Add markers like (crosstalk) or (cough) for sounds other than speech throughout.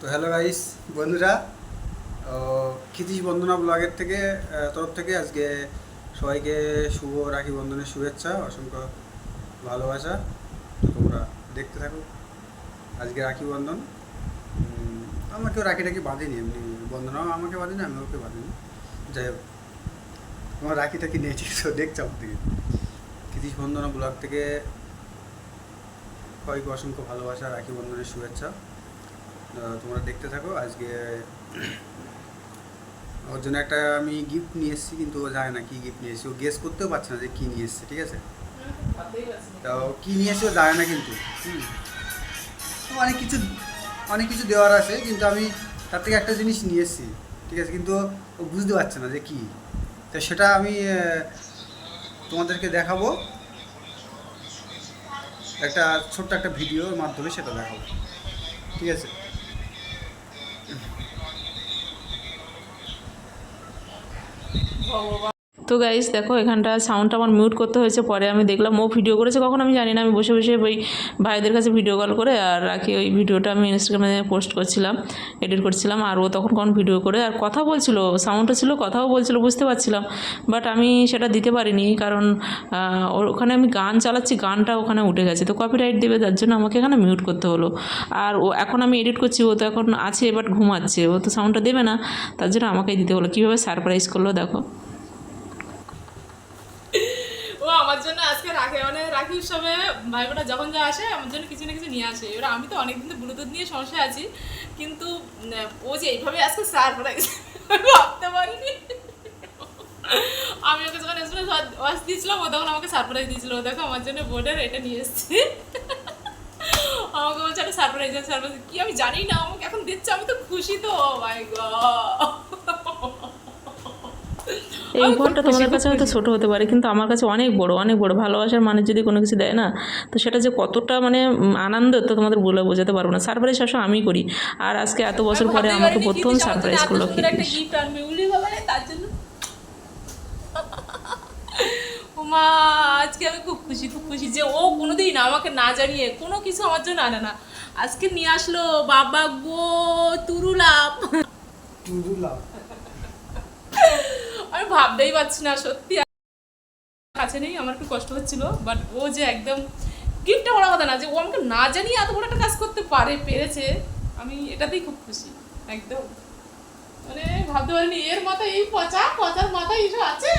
তো hello guys, বন্ধুরা। ক্ষিতিশ বন্দনা ব্লগের থেকে তরফ থেকে আজকে সবাইকে শুভ রাখি বন্ধনের শুভেচ্ছা, অসংখ্য ভালোবাসা। তোমরা দেখতে থাকো আজকে রাখি বন্ধন। আমাকেও রাখি টাকি বাঁধেনি এমনি। বন্ধনাও আমাকে বাঁধেনি আমি ওকে বাঁধিনি। যাই হোক তোমার রাখি টাকি নিয়েছি তো দেখছ আমার থেকে ক্ষিতিশ বন্দনা ব্লগ থেকে সবাইকে অসংখ্য ভালোবাসা, রাখি বন্ধনের শুভেচ্ছা। তোমরা দেখতে থাকো। আজকে ওর জন্য একটা আমি গিফট নিয়ে এসেছি, কিন্তু ও জানে না কি গিফট নিয়ে এসেছি। ও গেস করতেও পারছে না যে কী নিয়ে এসেছে, ঠিক আছে? তো কী নিয়ে এসেছে ও জানে না কিন্তু। অনেক কিছু অনেক কিছু দেওয়ার আছে, কিন্তু আমি তার থেকে একটা জিনিস নিয়ে এসেছি, ঠিক আছে? কিন্তু ও বুঝতে পারছে না যে কী। তো সেটা আমি তোমাদেরকে দেখাবো। একটা ছোট্ট একটা ভিডিওর মাধ্যমে সেটা দেখাবো, ঠিক আছে? ভগবান তো গাইস দেখো, এখানটা সাউন্ডটা আমার মিউট করতে হয়েছে, পরে আমি দেখলাম ও ভিডিও করেছে, কখন আমি জানি না, আমি বসে বসে ওই ভাইদের কাছে ভিডিও কল করে আর রাখি ওই ভিডিওটা আমি ইনস্টাগ্রামে পোস্ট করছিলাম এডিট করছিলাম, আর ও তখন কখন ভিডিও করে, আর কথা বলছিল সাউন্ডটা ছিল, কথাও বলছিল, বুঝতে পারছিলাম বাট আমি সেটা দিতে পারিনি, কারণ ওখানে আমি গান চালাচ্ছি, গানটা ওখানে উঠে গেছে, তো কপিরাইট দেবে, তার জন্য আমাকে এখানে মিউট করতে হলো, আর ও এখন আমি এডিট করছি, ও তো এখন আছে বাট ঘুমাচ্ছে, ও তো সাউন্ডটা দেবে না, তার জন্য আমাকেই দিতে হলো, কীভাবে সারপ্রাইজ করল, দেখো। আমার জন্য আজকে রাখে মানে রাখি উৎসবে ভাই বোনা যখন যা আসে, আমার জন্য কিছু না কিছু নিয়ে আসে। এবার আমি তো অনেকদিন তো ব্লুটুথ নিয়ে সমস্যা আছি, কিন্তু ও যে এইভাবে আজকে সারপ্রাইজ (laughs) ভাবতে পারিনি। আমি ওকে যখন এসে ওয়াশ দিয়েছিলাম, ও তখন আমাকে সারপ্রাইজ দিয়েছিল। দেখো আমার জন্য বোর্ডের এটা নিয়ে এসেছি। আমাকে বলছে একটা সারপ্রাইজ সারপ্রাইজ কি আমি জানি না, আমাকে এখন দিচ্ছে আমি তো খুশি তো Oh মাই গড এই উপহারটা তোমাদের কাছে হয়তো ছোটো হতে পারে কিন্তু আমার কাছে অনেক বড় অনেক বড়। ভালোবাসার মানুষ যদি কোনো কিছু দেয় না তো সেটা যে কতটা মানে আনন্দ তো তোমাদের বলে বোঝাতে পারব না। সারপ্রাইজ সবসময় আমি করি। আর আজকে এত বছর পরে আমাকে প্রথম সারপ্রাইজ করল তার জন্য। ওমা আজকে আমি খুব খুশি খুব খুশি যে ও কোনোদিন আমাকে না জানিয়ে কোনো কিছু আমার জন্য আনে না। আজকে নিয়ে আসলো বাবা গো তুরুলাম। আমি ভাবতেই পারছি না, সত্যি। কাছে নেই, আমার একটু কষ্ট হচ্ছিল বাট ও যে একদম গিফটটা বড় কথা না, যে ও আমাকে না জানিয়ে এত বড় একটা কাজ করতে পারে, পেরেছে, আমি এটাতেই খুব খুশি, একদম। মানে ভাবতে পারিনি, এর মাথায় এই পচা, পচার মাথায় এইসব আছে?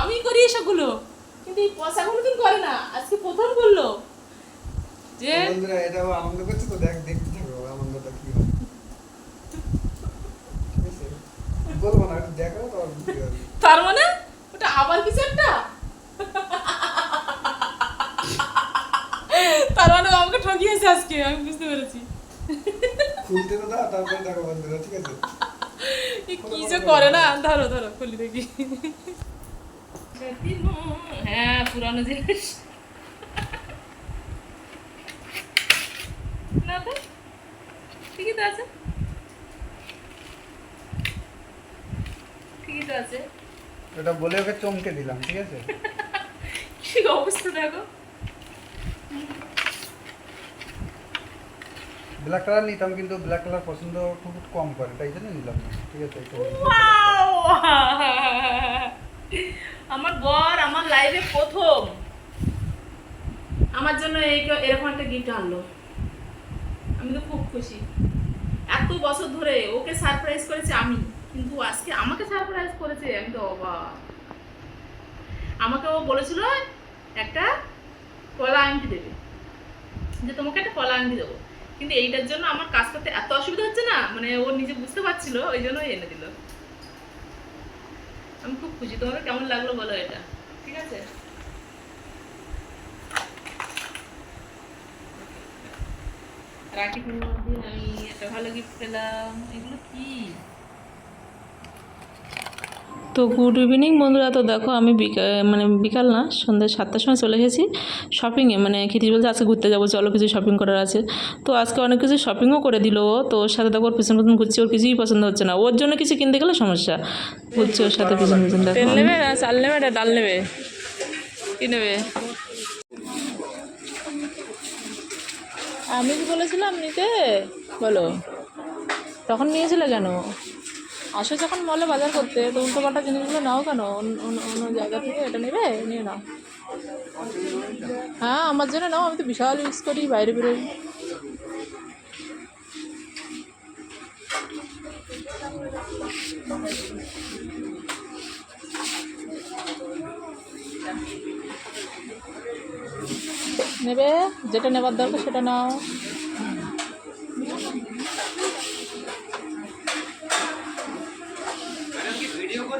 আমি করি এসবগুলো, কিন্তু এই পচা কোনোদিন করে না, আজকে প্রথম করল। যে বন্ধুরা, এটাও আনন্দ করছে তো, দেখ, দেখতে থাকো আনন্দটা কি হয় ঠিক আছে? বলব না একটু দেখো তো বুঝতে পারবে। তার মানে ওটা আবার কিছু একটা তার মানে ও আমাকে ঠকিয়েছে আজকে আমি বুঝতে পেরেছি। খুলতে তো দাও তারপরে দেখো ঠিক আছে? কি যে করে না? ধরো ধরো খুলি দেখি। হ্যাঁ পুরানো জিনিস। না তো? ঠিকই তো আছে। ঠিকই তো আছে। এটা বলে ওকে চমকে দিলাম ঠিক আছে? কি অবস্থা দেখো। ব্ল্যাক কালার নিতাম, কিন্তু ব্ল্যাক কালার পছন্দ খুব কম করে, তাই জন্য নিলাম ঠিক আছে! আমার বর আমার লাইফে প্রথম। আমার জন্য এই এরকম একটা গিফট আনলো। আমি তো খুব খুশি। এত বছর ধরে ওকে সারপ্রাইজ করেছে আমি, কিন্তু আজকে আমাকে সারপ্রাইজ করেছে, আমি তো অবাক। আমাকে ও বলেছিল একটা কলা আংটি দেবে। যে তোমাকে একটা কলা আংটি দেবো। কিন্তু এইটার জন্য আমার কাজ করতে এত অসুবিধা হচ্ছে না? মানে ও নিজে বুঝতে পারছিল, ওই জন্য এনে দিল। আমি খুব খুশি। তোমাদের কেমন লাগল বলো এটা? ঠিক আছে? রাখি পূর্ণিমার দিন। আমি একটা ভালো গিফট পেলাম। এগুলো কি? তো গুড ইভিনিং বন্ধুরা। তো দেখো আমি বিকা মানে বিকাল না, সন্ধ্যে সাতটার সময় চলে এসেছি শপিংয়ে মানে খিতিশ বলছে, আজকে ঘুরতে যাব, চলো কিছু শপিং করার আছে। তো আজকে অনেক কিছু শপিংও করে দিল ও। তো ওর সাথে দেখো ওর পিছন পিছন ঘুরছি, ওর কিছুই পছন্দ হচ্ছে না। ওর জন্য কিছু কিনতে গেলে সমস্যা। ঘুরছি ওর সাথে পিছন পিছন তেল নেবে, না, চাল নেবে, না, ডাল নেবে? কি নেবে? আমি কি বলেছিলাম নিতে? বলো। তখন নিয়েছিলে কেন? আসো যখন মলে বাজার করতে, তো উল্টো পাল্টা জিনিসগুলো নাও কেন? অন্য জায়গা থেকে এটা নেবে? নিয়ে নাও। হ্যাঁ আমার জন্য নাও, আমি তো বিশাল ইউজ করি বাইরে বেরোই। নেবে, যেটা নেবার দরকার সেটা নাও।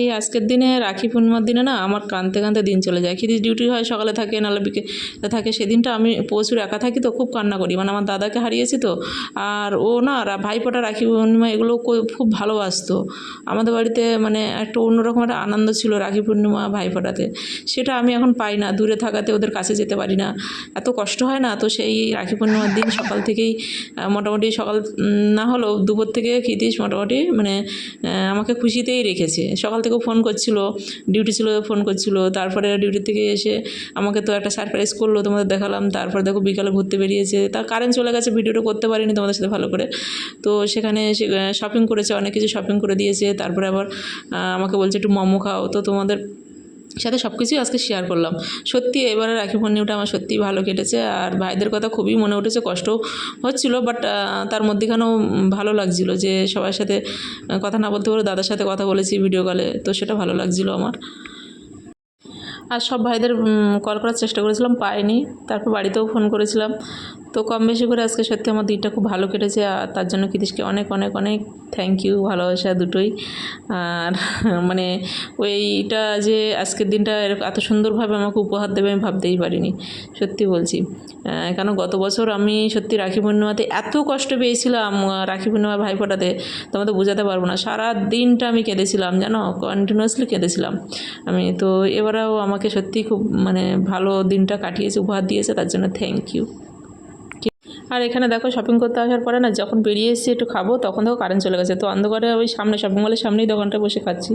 এই আজকের দিনে রাখি পূর্ণিমার দিনে না আমার কাঁদতে কাঁদতে দিন চলে যায়। খিদিস ডিউটি হয়, সকালে থাকে, নাহলে বিকেলে থাকে, সেদিনটা আমি প্রচুর একা থাকি তো খুব কান্না করি। মানে আমার দাদাকে হারিয়েছি তো, আর ও না ভাইফোঁটা রাখি পূর্ণিমা এগুলো খুব ভালোবাসতো। আমাদের বাড়িতে মানে একটা অন্যরকম একটা আনন্দ ছিল রাখি পূর্ণিমা ভাইফোঁটাতে। সেটা আমি এখন পাই না, দূরে থাকাতে ওদের কাছে যেতে পারি না। এত কষ্ট হয় না তো সেই রাখি পূর্ণিমার দিন সকাল থেকেই মোটামুটি সকাল না হলেও দুপুর থেকে খিদিস মোটামুটি মানে আমাকে খুশিতেই রেখেছে। সকাল থেকেও ফোন করছিল ডিউটি ছিল ফোন করছিল। তারপরে ডিউটি থেকে এসে আমাকে তো একটা সারপ্রাইজ করল, তোমাদের দেখালাম। তারপর দেখো বিকালে ঘুরতে বেরিয়েছে। তার কারেন্ট চলে গেছে ভিডিওটা করতে পারিনি তোমাদের সাথে ভালো করে। তো সেখানে সে শপিং করেছে, অনেক কিছু শপিং করে দিয়েছে। তারপরে আবার আমাকে বলছে একটু মোমো খাও। তো তোমাদের সাথে সব কিছুই আজকে শেয়ার করলাম। সত্যি এবারে রাখি পূর্ণিমাটা আমার সত্যিই ভালো কেটেছে আর ভাইদের কথা খুবই মনে উঠেছে, কষ্ট হচ্ছিল বাট তার মধ্যেখানেও ভালো লাগছিল যে সবার সাথে কথা না বলতে পারো দাদার সাথে কথা বলেছি ভিডিও কলে তো সেটা ভালো লাগছিল আমার। আর সব ভাইদের কল করার চেষ্টা করেছিলাম, পাইনি। তারপর বাড়িতেও ফোন করেছিলাম। তো কম বেশি করে আজকে সত্যি আমার দিনটা খুব ভালো কেটেছে, আর তার জন্য কৃতিশকে অনেক অনেক অনেক থ্যাংক ইউ ভালোবাসা দুটোই। আর মানে ওইটা যে আজকের দিনটা এত সুন্দরভাবে আমাকে উপহার দেবে আমি ভাবতেই পারিনি, সত্যি বলছি। কেন গত বছর আমি সত্যি রাখি পূর্ণিমাতে এত কষ্ট পেয়েছিলাম রাখি পূর্ণিমা ভাইফোঁটাতে, তোমাদের বোঝাতে পারব না। সারা দিনটা আমি কেঁদেছিলাম, জানো? কন্টিনিউয়াসলি কেঁদেছিলাম। আমি তো এবারেও আমাকে সত্যি খুব মানে ভালো দিনটা কাটিয়েছে, উপহার দিয়েছে, তার জন্য থ্যাংক ইউ আর এখানে দেখো শপিং করতে আসার পরে না যখন বেরিয়ে এসেছি একটু খাব, তখন দেখো কারেন্ট চলে গেছে। তো অন্ধকারে ওই সামনে শপিং মলের সামনেই দোকানটা বসে খাচ্ছি।